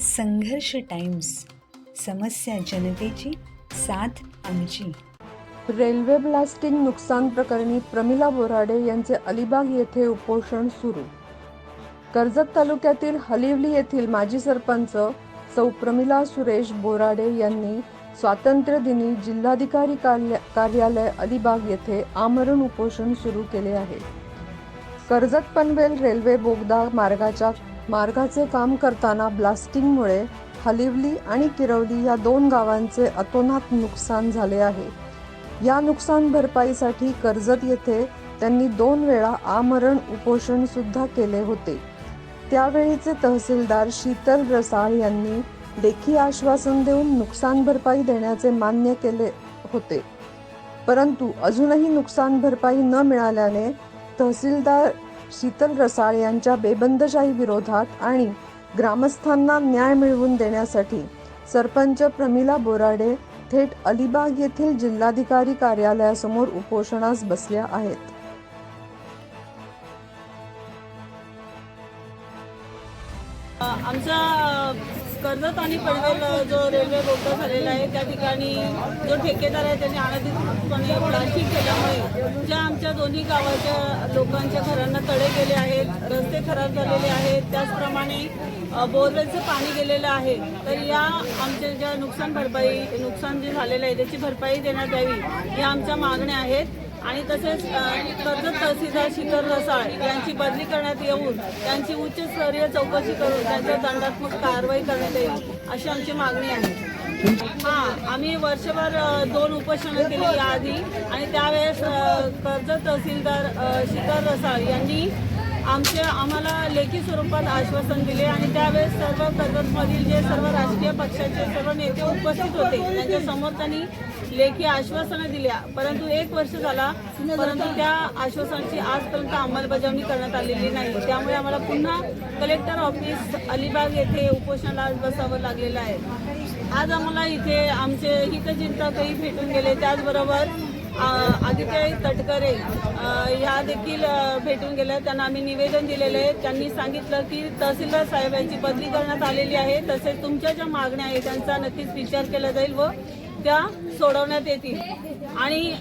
संघर्ष टाइम्स समस्या जनतेची साथ आमची. रेल्वे ब्लास्टिंग नुकसान प्रकरणी प्रमिला बोराडे यांचे अलिबाग येथे उपोषण सुरू. कर्जत तालुक्यातील हलिवली येथील माजी सरपंच सौ प्रमिला सुरेश बोराडे यांनी स्वातंत्र्य दिनी जिल्हाधिकारी कार्यालय अलिबाग येथे आमरण उपोषण सुरू केले आहे. कर्जत पनवेल रेल्वे बोगदा मार्गाच्या मार्गाचे काम करताना ब्लास्टिंगमुळे हलिवली आणि किरवली या दोन गावांचे अतोनात नुकसान झाले आहे. या नुकसान भरपाईसाठी कर्जत येथे त्यांनी दोन वेळा आमरण उपोषण सुद्धा केले होते. त्यावेळीचे तहसीलदार शीतल रसाळ यांनी लेखी आश्वासन देऊन नुकसान भरपाई देण्याचे मान्य केले होते. परंतु अजूनही नुकसान भरपाई न मिळाल्याने तहसीलदार शीतल रसाळ यांच्या बेबंदशाही विरोधात आणि ग्रामस्थांना न्याय मिळवून देण्यासाठी सरपंच प्रमिला बोराडे थेट अलिबाग येथील जिल्हाधिकारी कार्यालयासमोर उपोषणास बसल्या आहेत. आमचा कर्जत आणि पडवेल जो रेल्वे बोगदा झालेला आहे त्या ठिकाणी जो ठेकेदार आहे त्याने अनधिकृतपणे प्लास्टिक केलं ज्या आमच्या दोन्ही गावाच्या लोकांच्या घरांना तडे गेले आहेत रस्ते खराब झालेले आहेत त्याचप्रमाणे बोरवेलचं पाणी गेलेलं आहे तर या आमच्या ज्या नुकसान भरपाई नुकसान जे झालेलं आहे त्याची भरपाई देण्यात यावी या आमच्या मागण्या आहेत. आणि तसेच कर्जत तहसीलदार शिखर रसाळ यांची बदली करण्यात येऊन त्यांची उच्चस्तरीय चौकशी करून त्यांच्या दंडात्मक कारवाई करण्यात येईल अशी आमची मागणी आहे. हां आम्ही वर्षभर दोन उपोषणं केली याआधी. आणि त्यावेळेस कर्जत तहसीलदार शिखर रसाळ यांनी आमच्या आम्हाला लेखी स्वरूपात आश्वासन दिले आणि त्यावेळेस सर्व कर्जतमधील जे सर्व राजकीय पक्षाचे सर्व नेते उपस्थित होते त्यांच्यासमोर त्यांनी लेखी आश्वासनं दिल्या. परंतु एक वर्ष झाला परंतु त्या आश्वासनाची आजपर्यंत अंमलबजावणी करण्यात आलेली नाही. त्यामुळे आम्हाला पुन्हा कलेक्टर ऑफिस अलिबाग येथे उपोषणाला आज बसावं लागलेलं आहे. आज आम्हाला इथे आमचे हितचिंतकही भेटून गेले. त्याचबरोबर आदित्य तटकरे ह्या देखील भेटून गेल्या. त्यांना आम्ही निवेदन दिलेलं आहे. त्यांनी सांगितलं की तहसीलदार साहेब यांची बदली करण्यात आलेली आहे. तसेच तुमच्या ज्या मागण्या आहेत त्यांचा नक्कीच विचार केला जाईल व त्या सोडवण्यात येतील. आणि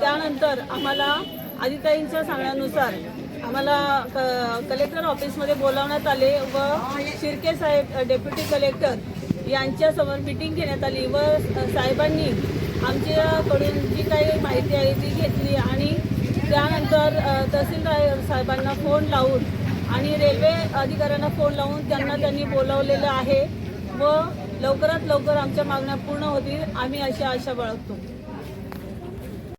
त्यानंतर आम्हाला आदिताईंच्या सांगण्यानुसार आम्हाला क- कलेक्टर ऑफिसमध्ये बोलावण्यात आले व शिर्के साहेब डेप्युटी कलेक्टर यांच्यासमोर मिटिंग घेण्यात आली व साहेबांनी आमच्याकडून जी काही माहिती आहे ती घेतली आणि त्यानंतर तहसीलदार साहेबांना फोन लावून आणि रेल्वे अधिकाऱ्यांना फोन लावून त्यांना त्यांनी बोलावलेलं आहे. व लवकरात लवकर आमच्या मागण्या पूर्ण होतील. आम्ही अशी आशा बाळगतो.